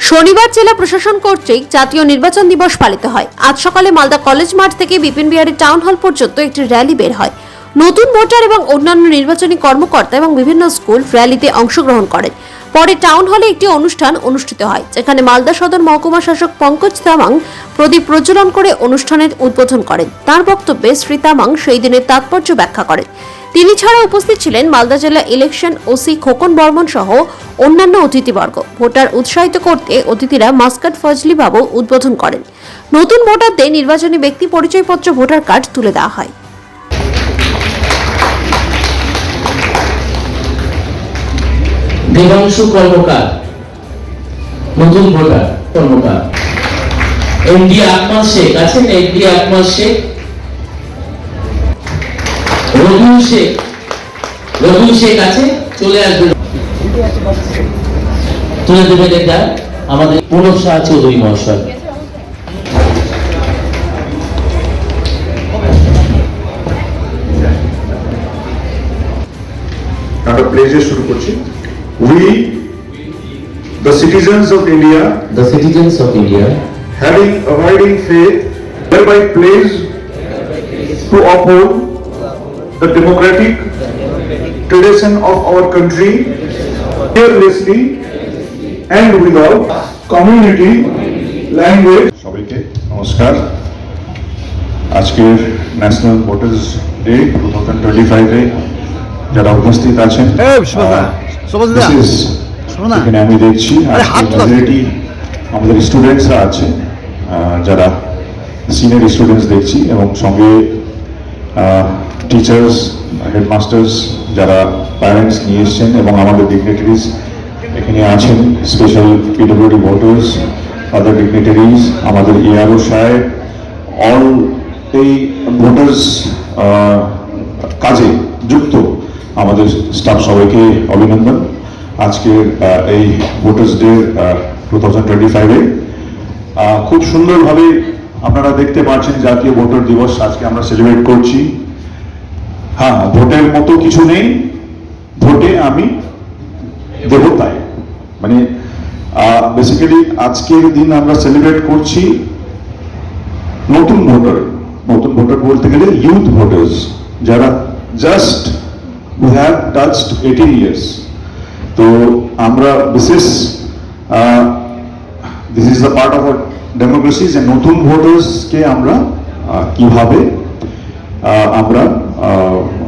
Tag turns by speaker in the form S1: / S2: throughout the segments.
S1: শনিবার জেলা প্রশাসন কর্তৃক জাতীয় নির্বাচন দিবস পালিত হয়। আজ সকালে মালদা কলেজ মাঠ থেকে বিপিন বিহারী টাউন হল পর্যন্ত একটি র্যালি বের হয়। নতুন ভোটার এবং অন্যান্য নির্বাচনী কর্মকর্তা এবং বিভিন্ন স্কুল র্যালিতে অংশগ্রহণ করেন। পরে টাউন হলে একটি অনুষ্ঠান অনুষ্ঠিত হয়, যেখানে মালদা সদর মহকুমা শাসক পঙ্কজ তামাং প্রদীপ প্রজ্বলন করে অনুষ্ঠানের উদ্বোধন করেন। তার বক্তব্যে শ্রী তামাং সেই দিনের তাৎপর্য ব্যাখ্যা করেন। তিনি ছাড়া উপস্থিত ছিলেন মালদা জেলা ইলেকশন ওসি খোকন বর্মন সহ অন্যান্য অতিথিবর্গ। ভোটার উৎসাহিত করতে অতিথিরা মাস্কাট ফজলি বাবু উদ্বোধন করেন। নতুন ভোটারদের নির্বাচনী ব্যক্তি পরিচয়পত্র, ভোটার কার্ড তুলে দেওয়া হয়।
S2: দেবাংশু কর্মকার, নতুন ভোটার কর্মকার। আছেন রবি শেখ রবি শেখ আছে চলে আসবেন তুলে দেবেন এটা আমাদের পুনঃ শাহ চৌধুরী মহাশয়।
S3: একটা প্লেজে শুরু করছি। We the citizens of India
S2: the citizens of India
S3: having abiding faith hereby pledge to uphold the democratic tradition of our country fearlessly and without community language. সবাইকে নমস্কার। আজকের national voters day two thousand twenty ফাইভে যারা উপস্থিত আছেন। এখানে আমি দেখছি majority আমাদের স্টুডেন্টসরা আছে যারা সিনিয়র স্টুডেন্টস দেখছি এবং সঙ্গে টিচার্স হেডমাস্টার্স যারা প্যারেন্টস নিয়ে এসছেন এবং আমাদের ডিগনিটারিজ এখানে আছেন special PWD voters other dignitaries আমাদের ইআরও সাহেব অল এই ভোটার্স কাজে যুক্ত। আমাদের স্টাফ সবাইকে অভিনন্দন। আজকের এই voters day two thousand twenty ফাইভে খুব সুন্দরভাবে আপনারা দেখতে পাচ্ছেন জাতীয় ভোটার দিবস। আজকে আমরা সেলিব্রেট করছি। হ্যাঁ ভোটের মতো কিছু নেই। ভোটে আমি দেবতাই মানে বেসিক্যালি আজকের দিন আমরা সেলিব্রেট করছি নতুন ভোটার। নতুন ভোটার বলতে গেলে ইউথ ভোটার্স যারা just who have touched eighteen years তো আমরা বিশেষ this is the part of democracy যে নতুন ভোটার্সকে আমরা কীভাবে আমরা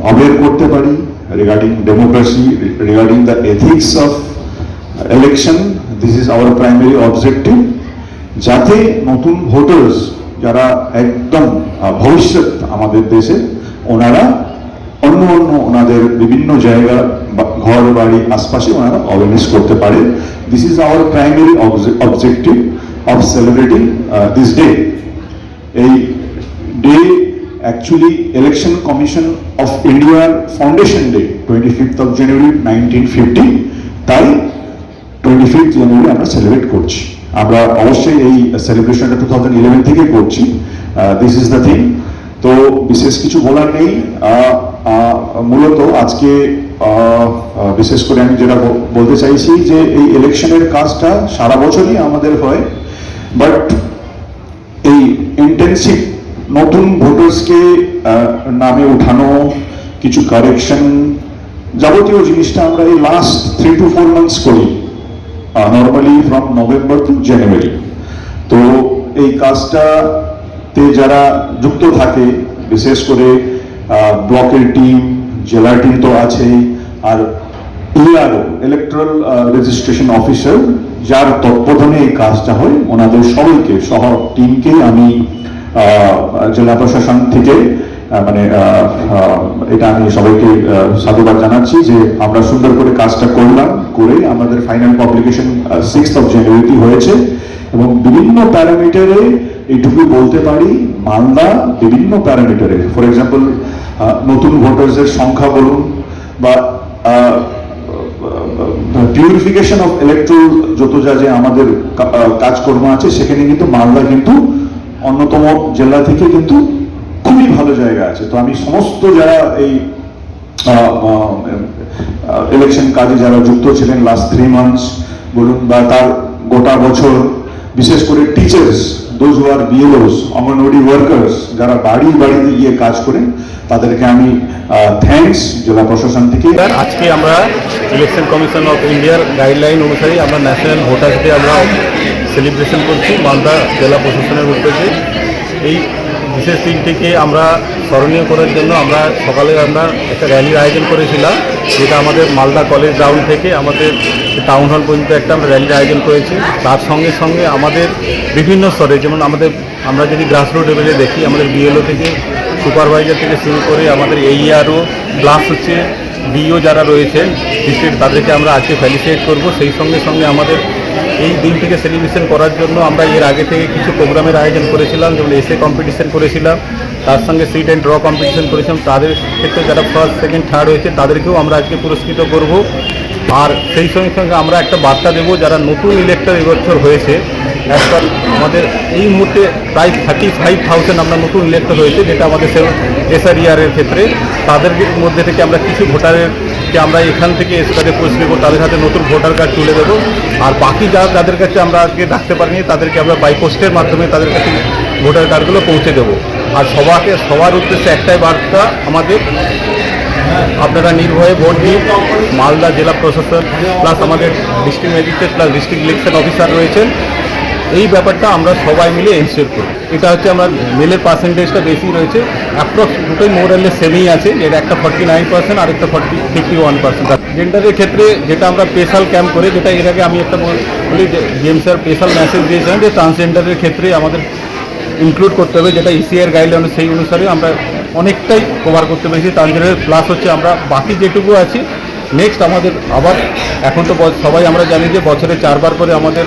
S3: অবের করতে পারি regarding democracy regarding the ethics of election this is our primary objective যাতে নতুন ভোটার্স যারা একদম ভবিষ্যৎ আমাদের দেশে, ওনারা অন্য অন্য ওনাদের বিভিন্ন জায়গা ঘর বাড়ি আশপাশে ওনারা অ্যাওয়ারনেস করতে পারে। This is our primary objective of celebrating this day এই day actually election commission of ইন্ডিয়ার foundation day twenty fifth of January nineteen fifty তাই টোয়েন্টি ফিফথ জানুয়ারি আমরা সেলিব্রেট করছি। আমরা অবশ্যই এই সেলিব্রেশনটা টু থাউজেন্ড ইলেভেন থেকে করছি দিস ইজ দ্য থিং তো বিশেষ কিছু বলার নেই। মূলত আজকে বিশেষ করে আমি যেটা বল- বলতে চাইছি যে এই ইলেকশনের কাজটা সারা বছরই আমাদের হয়। বাট এই ইন্টেন্সিভ নতুন ভোটার্সকে নামে উঠানো কিছু কারেকশন যাবতীয় জিনিসটা আমরা এই last three two four months করি। Normally from November to January তো এই কাজটাতে যারা যুক্ত থাকে, বিশেষ করে ব্লকের টিম জেলার টিম তো আছেই, আর ইআরও ইলেকট্রাল রেজিস্ট্রেশন অফিসার যার তত্ত্বাবধানে এই কাজটা হয়, ওনাদের সবাইকে সহ টিমকে আমি জেলা প্রশাসন থেকে মানে এটা আমি সবাইকে সাধুবাদ জানাচ্ছি যে আমরা সুন্দর করে কাজটা করলাম, করে আমাদের ফাইনাল পাবলিকেশন সিক্স অফ জানুয়ারিতে হয়েছে এবং বিভিন্ন প্যারামিটারে এইটুকু বলতে পারি, মালদা বিভিন্ন প্যারামিটারে। ফর এক্সাম্পল নতুন ভোটার্সের সংখ্যা বলুন বা পিউরিফিকেশন অফ ইলেকট্রোল যত যা যে আমাদের কাজকর্ম আছে, সেখানে কিন্তু মালদা কিন্তু অন্যতম জেলা থেকে কিন্তু খুবই ভালো জায়গা আছে। তো আমি সমস্ত যারা এই ইলেকশন কাজে যারা যুক্ত ছিলেন লাস্ট থ্রি মান্থস বলুন, বা তার গোটা বছর, বিশেষ করে teachers those who are BLOs anganwadi workers যারা বাড়ি বাড়িতে গিয়ে কাজ করেন, তাদেরকে আমি থ্যাঙ্কস জেলা প্রশাসন থেকে।
S4: আজকে আমরা ইলেকশন কমিশন অফ ইন্ডিয়ার গাইডলাইন অনুসারে আমরা ন্যাশনাল ভোটার্স ডে আমরা সেলিব্রেশন করছি, মালদা জেলা প্রশাসনের উদ্যোগে। এই বিশেষ দিনটিকে আমরা স্মরণীয় করার জন্য আমরা সকালে আমরা একটা র্যালির আয়োজন করেছিলাম, যেটা আমাদের মালদা কলেজ গ্রাউন্ড থেকে আমাদের টাউন হল পর্যন্ত একটা আমরা র্যালির আয়োজন করেছি। তার সঙ্গে সঙ্গে আমাদের বিভিন্ন স্তরে, যেমন আমাদের, আমরা যদি গ্রাসরুট লেভেলে দেখি, আমাদের বিএলও থেকে সুপারভাইজার থেকে শুরু করে আমাদের এইআরও প্লাস হচ্ছে ডিও যারা রয়েছে ডিস্ট্রিক্ট তাদেরকে আমরা আজকে ফ্যালিসিয়েট করব। সেই সঙ্গে সঙ্গে আমাদের এই দিনটিকে সেলিব্রেশন করার জন্য আমরা এর আগে থেকে কিছু প্রোগ্রামের আয়োজন করেছিলাম, যেমন এসে কম্পিটিশন করেছিলাম, তার সঙ্গে সিট অ্যান্ড ড্র কম্পিটিশন করেছিলাম। তাদের ক্ষেত্রে যারা ফার্স্ট সেকেন্ড থার্ড হয়েছে, তাদেরকেও আমরা আজকে পুরস্কৃত করব। আর সেই সঙ্গে সঙ্গে আমরা একটা বার্তা দেবো, যারা নতুন ইলেক্টর এবছর হয়েছে একটা আমাদের এই মুহূর্তে প্রায় থার্টি ফাইভ থাউজেন্ড আমরা নতুন ইলেক্টর হয়েছে, যেটা আমাদের এসআরইআরের ক্ষেত্রে। তাদের মধ্যে থেকে আমরা কিছু ভোটারের কে আমরা এখান থেকে এসে তাদের পুরস্কৃত করব তাদের হাতে নতুন ভোটার কার্ড তুলে দেবো। আর বাকি যারা যাদের কাছে আমরা আজকে ডাকতে পারিনি, তাদেরকে আমরা বাইপোস্টের মাধ্যমে তাদের কাছে ভোটার কার্ডগুলো পৌঁছে দেবো। আর সবাকে, সবার উদ্দেশ্যে একটাই বার্তা আমাদের, আপনারা নির্ভয়ে ভোট দিন। মালদা জেলা প্রশাসন প্লাস আমাদের district magistrate plus district election officer রয়েছেন। এই ব্যাপারটা আমরা সবাই মিলে এনশিওর করি। এটা হচ্ছে আমরা মেলের পার্সেন্টেজটা বেশি রয়েছে। অ্যাপ্রক্স দুটোই মোরালে সেমই আছে। যেটা একটা ফর্টি নাইন পার্সেন্ট আর একটা ফর্টি ফিফটি ওয়ান পার্সেন্ট জেন্ডারের ক্ষেত্রে যেটা আমরা স্পেশাল ক্যাম্প করে, যেটা এর আগে আমি একটা বলি জেমস স্যার স্পেশাল মেসেজ দিয়েছিলেন যে ট্রান্সজেন্ডারের ক্ষেত্রে আমাদের ইনক্লুড করতে হবে, যেটা ইসিআর গাইডলাইন সেই অনুসারে আমরা অনেকটাই কভার করতে পেরেছি। ট্রান্সজেন্ডারের প্লাস হচ্ছে আমরা বাকি যেটুকু আছি। নেক্সট আমাদের আবার, এখন তো সবাই আমরা জানি যে বছরে চারবার করে আমাদের